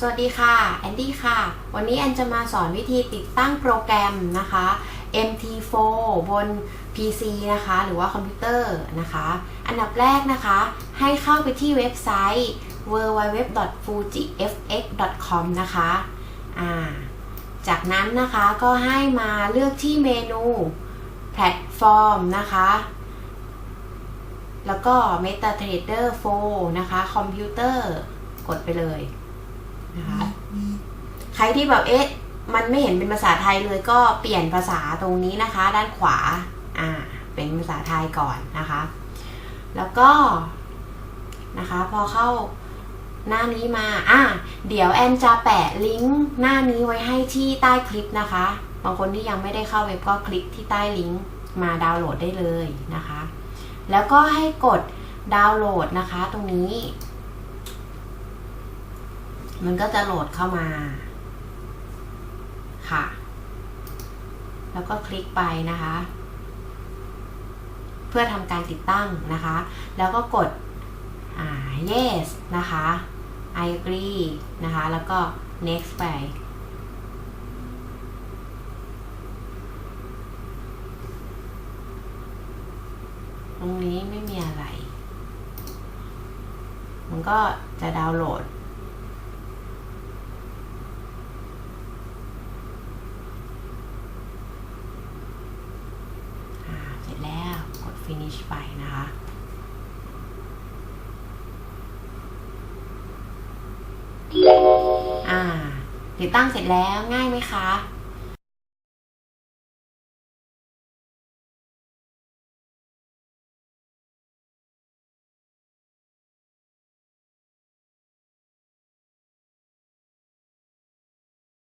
สวัสดีค่ะแอนดี้ค่ะ วันนี้แอนจะมาสอนวิธีติดตั้งโปรแกรมนะคะ MT4 บน PC นะคะ หรือว่าคอมพิวเตอร์นะคะ อันดับแรกนะคะ ให้เข้าไปที่เว็บไซต์ www.fujifx.com นะคะอ่าจากนั้นนะคะก็ให้มาเลือกที่เมนูแพลตฟอร์มนะคะ แล้วก็ MetaTrader 4 นะคะคอมพิวเตอร์กดไปเลย รที่แบบเอ๊ะมันไม่เห็นเป็นภาษาไทยเลยก็เปลี่ยนภาษาตรงนี้นะคะ ด้านขวาอ่าเป็นภาษาไทยก่อนนะคะ แล้วก็นะคะพอเข้าหน้านี้มาอะเดี๋ยวแอนจะแปะลิงก์หน้านี้ไว้ให้ที่ใต้คลิปนะคะ บางคนที่ยังไม่ได้เข้าเว็บก็คลิกที่ใต้ลิงก์มาดาวน์โหลดได้เลยนะคะ แล้วก็ให้กดดาวน์โหลดนะคะตรงนี้ มันก็จะโหลดเข้ามา ค่ะ แล้วก็คลิกไปนะคะ เพื่อทำการติดตั้งนะคะ แล้วก็กด yes นะคะ I agree นะคะ แล้วก็ next ไป ตรงนี้ไม่มีอะไร มันก็จะดาวน์โหลด อ่า เสร็จแล้วกด finish ไปนะคะอ่าติดตั้งเสร็จแล้วง่ายไหมคะ